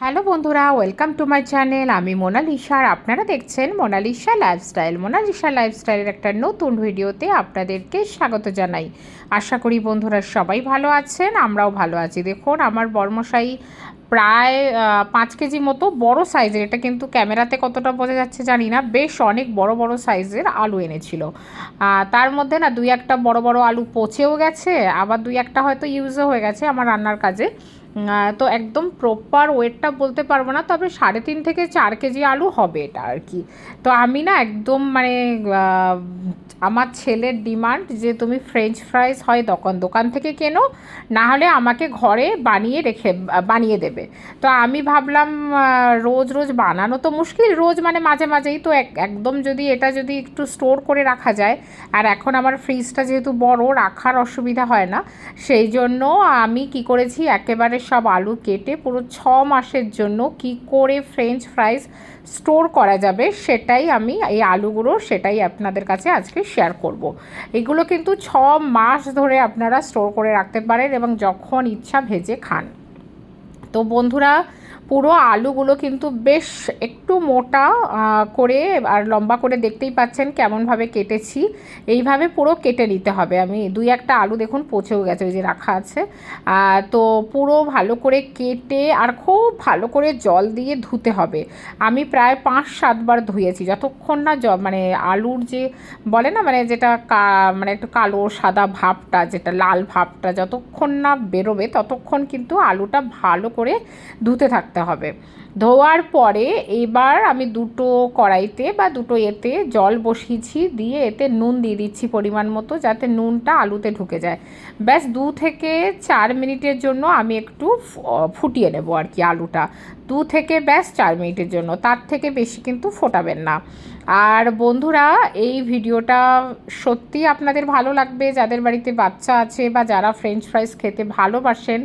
Hello বন্ধুরা, welcome to my channel. আমি মোনালিসা আর আপনারা দেখছেন মোনালিসা লাইফস্টাইল। মোনালিসা লাইফস্টাইলের একটা নতুন ভিডিওতে আপনাদেরকে স্বাগত জানাই। আশা করি বন্ধুরা সবাই ভালো আছেন, আমরাও ভালো আছি। দেখুন, আমার বর্মশাই প্রায় পাঁচ কেজি মতো বড় সাইজের, এটা কিন্তু ক্যামেরাতে কতটা বোঝা যাচ্ছে জানি না, বেশ অনেক বড় বড় সাইজের আলু এনেছিল। তার মধ্যে না দুই একটা বড় বড় আলু পচেও গেছে, আবার দুই একটা হয়তো ইউজও হয়ে গেছে আমার রান্নার কাজে। তো একদম প্রপার ওয়েটটা বলতে পারব না, তবে সাড়ে তিন থেকে চার কেজি আলু হবে এটা আর কি। তো আমি না একদম মানে আমার ছেলের ডিমান্ড যে তুমি ফ্রেঞ্চ ফ্রাইস হয় দোকান দোকান থেকে কেনো, না হলে আমাকে ঘরে বানিয়ে রেখে, বানিয়ে দেবে। তো আমি ভাবলাম রোজ রোজ বানানো তো মুশকিল, রোজ মানে মাঝে মাঝেই তো এক, একদম যদি এটা যদি একটু স্টোর করে রাখা যায়, আর এখন আমার ফ্রিজটা যেহেতু বড়, রাখার অসুবিধা হয় না, সেই জন্য আমি কি করেছি, একেবারে সব আলু কেটে পুরো ছ মাসের জন্য কি করে ফ্রেঞ্চ ফ্রাইস স্টোর করা যাবে সেটাই আমি এই আলুগুলো সেটাই আপনাদের কাছে আজকে শেয়ার করব। এগুলো কিন্তু ছ মাস ধরে আপনারা স্টোর করে রাখতে পারেন এবং যখন ইচ্ছা ভেজে খান তো বন্ধুরা পুরো আলুগুলো কিন্তু বেশ একটু মোটা করে আর লম্বা করে দেখতেই পাচ্ছেন কেমনভাবে কেটেছি। এইভাবে পুরো কেটে নিতে হবে। আমি দুই একটা আলু দেখুন পচেও গেছে, ওই যে রাখা আছে। তো পুরো ভালো করে কেটে আর খুব ভালো করে জল দিয়ে ধুতে হবে। আমি প্রায় পাঁচ সাতবার ধুয়েছি। যতক্ষণ না জ মানে আলুর যে, বলে না মানে যেটা কা মানে একটু কালো সাদা ভাবটা, যেটা লাল ভাবটা, যতক্ষণ না বেরোবে, ততক্ষণ কিন্তু আলুটা ভালো করে ধুতে থাকতে হবে। ধোয়ার পরে এবার আমি দুটো কড়াইতে বা দুটো এতে জল বসিয়েছি, দিয়ে এতে নুন দিয়ে দিচ্ছি পরিমাণ মতো যাতে নুনটা আলুতে ঢুকে যায়। ব্যাস দু থেকে চার মিনিটের জন্য আমি একটু ফুটিয়ে নেব আর কি আলুটা। দু থেকে ব্যাস চার মিনিটের জন্য, তার থেকে বেশি কিন্তু ফোটাবেন না। আর বন্ধুরা, এই ভিডিওটা সত্যি আপনাদের ভালো লাগবে। যাদের বাড়িতে বাচ্চা আছে বা যারা ফ্রেঞ্চ ফ্রাইস খেতে ভালোবাসেন,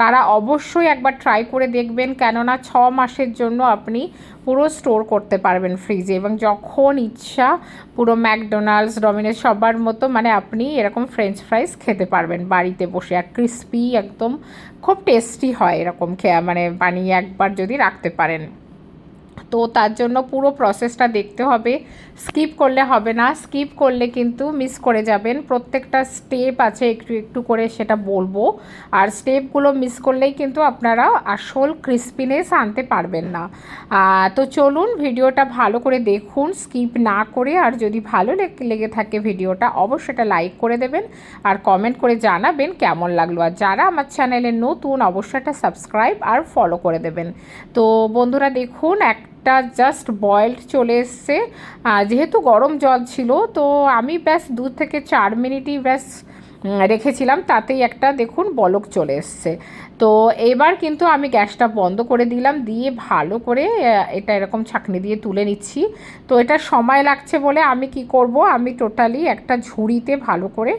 তারা অবশ্যই একবার ট্রাই করে দেখবেন। কেননা ছ মাসের জন্য আপনি পুরো স্টোর করতে পারবেন ফ্রিজে এবং যখন ইচ্ছা, পুরো ম্যাকডোনাল্ডস ডমিনোস সবার মতো মানে আপনি এরকম ফ্রেঞ্চ ফ্রাইস খেতে পারবেন বাড়িতে বসে। আর ক্রিস্পি একদম, খুব টেস্টি হয় এরকম খেয়ে মানে বানিয়ে একবার যদি রাখতে পারেন। তো তার জন্য পুরো প্রসেসটা দেখতে হবে। স্কিপ করলে হবে না। স্কিপ করলে কিন্তু মিস করে যাবেন। প্রত্যেকটা স্টেপ আছে একটু একটু করে সেটা বলব। আর স্টেপগুলো মিস করলেই কিন্তু আপনারা আসল ক্রিস্পিনেস আনতে পারবেন না। তো চলুন ভিডিওটা ভালো করে দেখুন স্কিপ না করে। আর যদি ভালো লেগ- থাকে ভিডিওটা, অবশ্যই এটা লাইক করে দেবেন। আর কমেন্ট করে জানাবেন কেমন লাগল। আর যারা আমার চ্যানেলে নতুন, অবশ্যই এটা সাবস্ক্রাইব আর ফলো করে দেবেন। তো বন্ধুরা দেখুন একটা জাস্ট বয়েলড চলে এসছে। যেহেতু গরম জল ছিল, তো আমি ব্যাস দু থেকে চার মিনিটই ব্যাস রেখেছিলাম, তাতেই একটা দেখুন বলক চলে এসছে। তো এবার কিন্তু আমি গ্যাসটা বন্ধ করে দিলাম, দিয়ে ভালো করে এটা এরকম ছাঁকনি দিয়ে তুলে নিচ্ছি। তো এটা সময় লাগছে বলে আমি কি করব, আমি টোটালি একটা ঝুড়িতে ভালো করে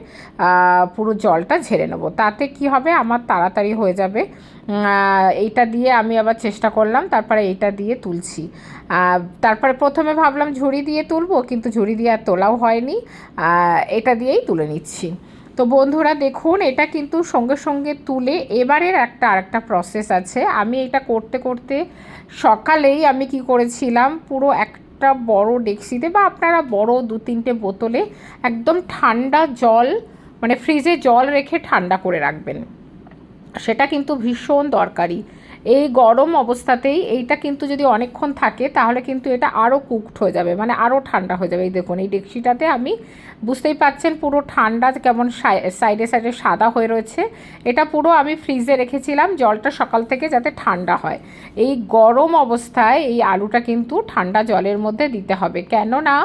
পুরো জলটা ঝেড়ে নেব। তাতে কি হবে, আমার তাড়াতাড়ি হয়ে যাবে। এইটা দিয়ে আমি আবার চেষ্টা করলাম, তারপরে এইটা দিয়ে তুলছি। তারপরে প্রথমে ভাবলাম ঝুড়ি দিয়ে তুলবো, কিন্তু ঝুড়ি দিয়ে আর তোলাও হয়নি। এটা দিয়েই তুলে নিচ্ছি। তো বন্ধুরা দেখুন, এটা কিন্তু সঙ্গে সঙ্গে তুলে এবারের একটা আরেকটা প্রসেস আছে। আমি এটা করতে করতে সকালেই আমি কি করেছিলাম, পুরো একটা বড় ডেক্সিতে বা আপনারা বড় দু তিনটে বোতলে একদম ঠান্ডা জল মানে ফ্রিজে জল রেখে ঠান্ডা করে রাখবেন। সেটা কিন্তু ভীষণ দরকারি। এই গরম অবস্থাতেই এইটা কিন্তু যদি অনেকক্ষণ থাকে, তাহলে কিন্তু এটা আরও কুকড হয়ে যাবে মানে আরও ঠান্ডা হয়ে যাবে। এই দেখুন, এই ডেকচিটাতে আমি বুঝতেই পাচ্ছেন পুরো ঠান্ডা কেমন সাইডে সাইডে সাদা হয়ে রয়েছে। এটা পুরো আমি ফ্রিজে রেখেছিলাম, জলটা সকাল থেকে যাতে ঠান্ডা হয়। এই গরম অবস্থায় এই আলুটা কিন্তু ঠান্ডা জলের মধ্যে দিতে হবে। কেননা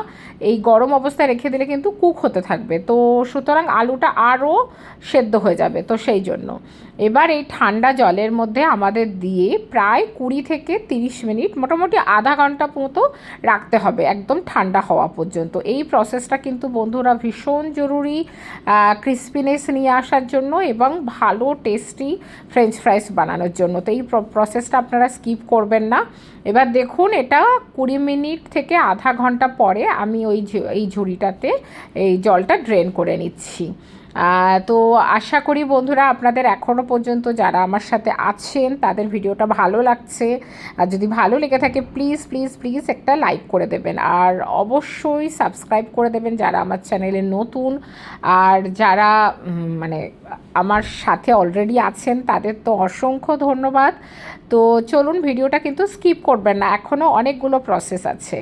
এই গরম অবস্থায় রেখে দিলে কিন্তু কুক হতে থাকবে। তো সুতরাং আলুটা আরও সেদ্ধ হয়ে যাবে, তো সেই জন্য। এবার এই ঠান্ডা জলের মধ্যে আমাদের দিয়ে প্রায় কুড়ি থেকে তিরিশ মিনিট মোটামুটি আধা ঘণ্টা মতো রাখতে হবে একদম ঠান্ডা হওয়া পর্যন্ত। এই প্রসেসটা কিন্তু বন্ধুরা ভীষণ জরুরি ক্রিসপিনেস নিয়ে আসার জন্য এবং ভালো টেস্টি ফ্রেঞ্চ ফ্রাইস বানানোর জন্য। তো এই প্রসেসটা আপনারা স্কিপ করবেন না। এবার দেখুন, এটা কুড়ি মিনিট থেকে আধা ঘণ্টা পরে আমি ওই এই ঝুড়িটাতে এই জলটা ড্রেন করে নিচ্ছি। তো আশা করি বন্ধুরা আপনাদের এখনও পর্যন্ত যারা আমার সাথে আছেন, তাদের ভিডিওটা ভালো লাগছে। আর যদি ভালো লেগে থাকে প্লিজ প্লিজ প্লিজ একটা লাইক করে দেবেন। আর অবশ্যই সাবস্ক্রাইব করে দেবেন যারা আমার চ্যানেলে নতুন। আর যারা মানে আমার সাথে অলরেডি আছেন, তাদের তো অসংখ্য ধন্যবাদ। তো চলুন ভিডিওটা কিন্তু স্কিপ করবেন না এখনও অনেকগুলো প্রসেস আছে।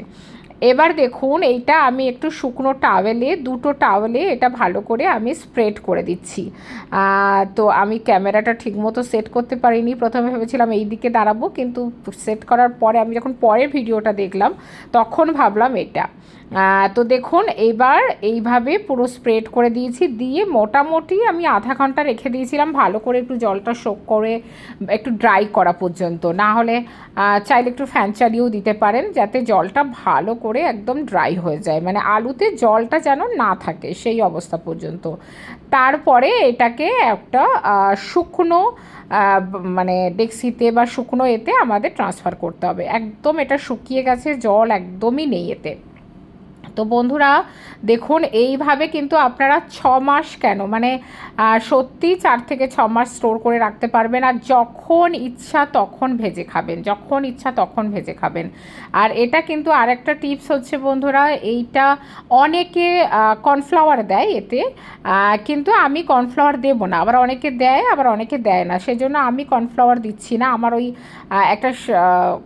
এবার দেখুন, এইটা আমি একটু শুকনো টাওয়েলে দুটো টাওয়েলে এটা ভালো করে আমি স্প্রেড করে দিচ্ছি। তো আমি ক্যামেরাটা ঠিকমতো সেট করতে পারিনি। প্রথমে ভেবেছিলাম এই দিকে দাঁড়াবো, কিন্তু সেট করার পরে আমি যখন পরে ভিডিওটা দেখলাম, তখন ভাবলাম এটা। তো দেখুন, এবার এইভাবে পুরো স্প্রেড করে দিয়েছি। দিয়ে মোটামুটি আমি আধা ঘণ্টা রেখে দিয়েছিলাম, ভালো করে একটু জলটা শোক করে, একটু ড্রাই করা পর্যন্ত। না হলে চাইলে একটু ফ্যান চালিয়েও দিতে পারেন, যাতে জলটা ভালো করে একদম ড্রাই হয়ে যায়। মানে আলুতে জলটা যেন না থাকে সেই অবস্থা পর্যন্ত। তারপরে এটাকে একটা শুকনো মানে ডেক্সিতে বা শুকনো এতে আমাদের ট্রান্সফার করতে হবে। একদম এটা শুকিয়ে গেছে, জল একদমই নেই এতে। তো বন্ধুরা, দেখুন, এইভাবে কিন্তু আপনারা ছ মাস কেন? মানে সত্যি চার থেকে ছ মাস স্টোর করে রাখতে পারবেন আর যখন ইচ্ছা তখন ভেজে খাবেন, যখন ইচ্ছা তখন ভেজে খাবেন। আর এটা কিন্তু আরেকটা টিপস হচ্ছে বন্ধুরা, এইটা অনেকে কর্নফ্লাওয়ার দেয় এতে কিন্তু আমি কর্নফ্লাওয়ার দেবো না, আবার অনেকে দেয়, আবার অনেকে দেয় না, সেজন্য আমি কর্নফ্লাওয়ার দিচ্ছি না, আমার ওই একটা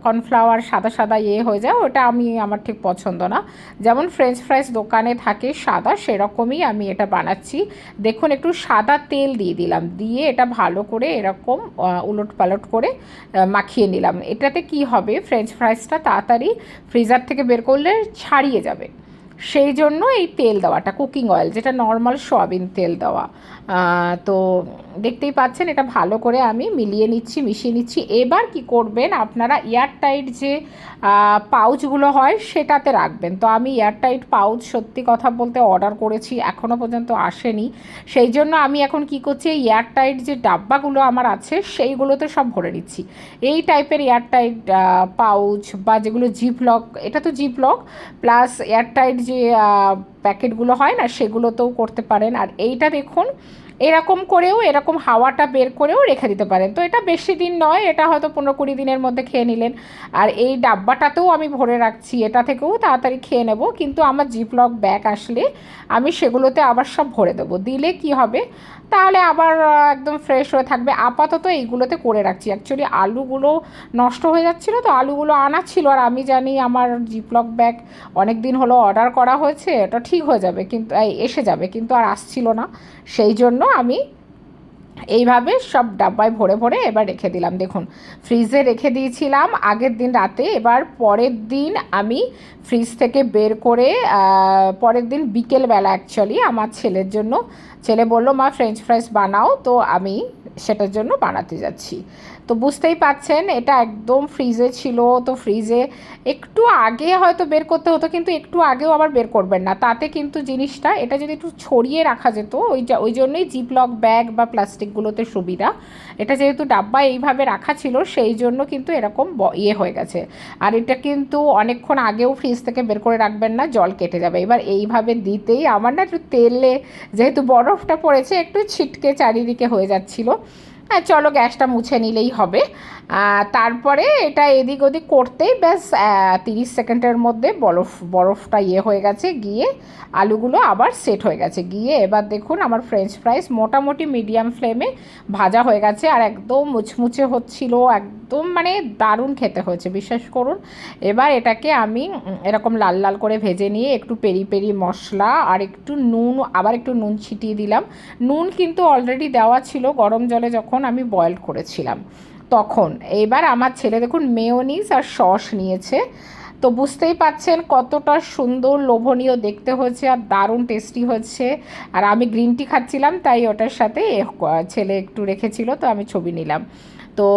কর্নফ্লাওয়ার সাদা সাদা ইয়ে হয়ে যায়, ওটা আমি, আমার ঠিক পছন্দ না। যেমন ফ্রেঞ্চ ফ্রাইস দোকানে থাকে, সাদা, সেরকমই আমি এটা বানাচ্ছি। দেখুন, একটু সাদা তেল দিয়ে দিলাম, দিয়ে এটা ভালো করে এরকম উলট পালট করে মাখিয়ে নিলাম। এটাতে কি হবে ফ্রেঞ্চ ফ্রাইসটা তাড়াতাড়ি ফ্রিজার থেকে বের করলে ছাড়িয়ে যাবে। সেই জন্য এই তেল দেওয়াটা কুকিং অয়েল যেটা নর্মাল সয়াবিন তেল দেওয়া। তো দেখতেই পাচ্ছেন, এটা ভালো করে আমি মিলিয়ে নিচ্ছি, মিশিয়ে নিচ্ছি। এবার কি করবেন, আপনারা এয়ারটাইট যে পাউচগুলো হয় সেটাতে রাখবেন। তো আমি এয়ারটাইট পাউচ সত্যি কথা বলতে অর্ডার করেছি এখনও পর্যন্ত আসেনি। সেই জন্য আমি এখন কি করছি এয়ারটাইট যে ডাব্বাগুলো আমার আছে, সেইগুলোতে সব ভরে নিচ্ছি। এই টাইপের এয়ারটাইট পাউচ বা যেগুলো জিপলক এটা তো জিপলক প্লাস এয়ারটাইট যে প্যাকেটগুলো হয় না সেগুলোতেও করতে পারেন। আর এইটা দেখুন এরকম করেও, এরকম হাওয়াটা বের করেও রেখে দিতে পারেন। তো এটা বেশি দিন নয়, এটা হয়তো পনেরো কুড়ি দিনের মধ্যে খেয়ে নিলেন। আর এই ডাব্বাটাতেও আমি ভরে রাখছি, এটা থেকেও তাড়াতাড়ি খেয়ে নেব। কিন্তু আমার জিপলক ব্যাগ আসলে আমি সেগুলোতে আবার সব ভরে দেবো। দিলে কি হবে? তাহলে আবার একদম ফ্রেশ হয়ে থাকবে। আপাতত এইগুলোতে করে রাখছি। অ্যাকচুয়ালি আলুগুলো নষ্ট হয়ে যাচ্ছিল, তো আলুগুলো আনা ছিল। আর আমি জানি আমার জিপলক ব্যাগ অনেক দিন হলো অর্ডার করা হয়েছে, এটা ঠিক হয়ে যাবে, কিন্তু এসে যাবে। কিন্তু আর আসছিল না। সেই জন্য আমি এইভাবে সব ডাব্বায় ভরে ভরে এবার রেখে দিলাম। দেখুন ফ্রিজে রেখে দিয়েছিলাম। আগের দিন রাতে, এবার পরের দিন আমি ফ্রিজ থেকে বের করে পরের দিন বিকেলবেলা অ্যাকচুয়ালি আমার ছেলের জন্য ছেলে বলল, মা ফ্রেঞ্চ ফ্রাইস বানাও। তো আমি সেটার জন্য বানাতে যাচ্ছি। তো বুঝতেই পাচ্ছেন এটা একদম ফ্রিজে ছিল। তো ফ্রিজে একটু আগে হয়তো বের করতে হতো, কিন্তু একটু আগেও আবার বের করবেন না। তাতে কিন্তু জিনিসটা, এটা যদি একটু ছড়িয়ে রাখা যেত, ওই ওই জন্যই জিপলক ব্যাগ বা প্লাস্টিকগুলোতে সুবিধা। এটা যেহেতু ডাব্বা এইভাবে রাখা ছিল, সেই জন্য কিন্তু এরকম ইয়ে হয়ে গেছে। আর এটা কিন্তু অনেকক্ষণ আগেও ফ্রিজ থেকে বের করে রাখবেন না, জল কেটে যাবে। এবার এইভাবে দিতেই আমার না একটু তেলে, যেহেতু বরফটা পড়েছে একটু ছিটকে চারিদিকে হয়ে যাচ্ছিল। হ্যাঁ চলো গ্যাসটা মুছে নিলেই হবে। তারপরে এটা এদিক ওদিক করতেই ব্যাস তিরিশ সেকেন্ডের মধ্যে বরফ, বরফটা ইয়ে হয়ে গেছে, গিয়ে আলুগুলো আবার সেট হয়ে গেছে। গিয়ে এবার দেখুন আমার ফ্রেঞ্চ ফ্রাইস মোটামুটি মিডিয়াম ফ্লেমে ভাজা হয়ে গেছে আর একদম মুচমুচে হচ্ছিল, একদম মানে দারুণ খেতে হয়েছে, বিশ্বাস করুন। এবার এটাকে আমি এরকম লাল লাল করে ভেজে নিয়ে একটু পেরি পেরি মশলা আর একটু নুন, আবার একটু নুন ছিটিয়ে দিলাম। নুন কিন্তু অলরেডি দেওয়া ছিল গরম জলে যখন আমি বয়েল করেছিলাম, তখন। এবার আমার ছেলে দেখুন মেয়োনিজ আর সস নিয়েছে। তো বুঝতেই পাচ্ছেন কতটা সুন্দর, লোভনীয় দেখতে হয়েছে আর দারুণ টেস্টি হচ্ছে আর আমি গ্রিন টি খাচ্ছিলাম, তাই ওটার সাথে ছেলে একটু রেখেছিল, তো আমি ছবি নিলাম। তো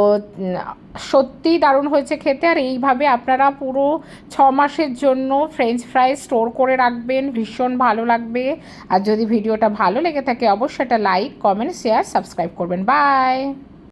সত্যি দারুণ হয়েছে খেতে। আর এইভাবে আপনারা পুরো ছ মাসের জন্য ফ্রেঞ্চ ফ্রাই স্টোর করে রাখবেন, ভীষণ ভালো লাগবে। আর যদি ভিডিওটা ভালো লেগে থাকে, অবশ্যই একটা লাইক কমেন্ট শেয়ার সাবস্ক্রাইব করবেন। বাই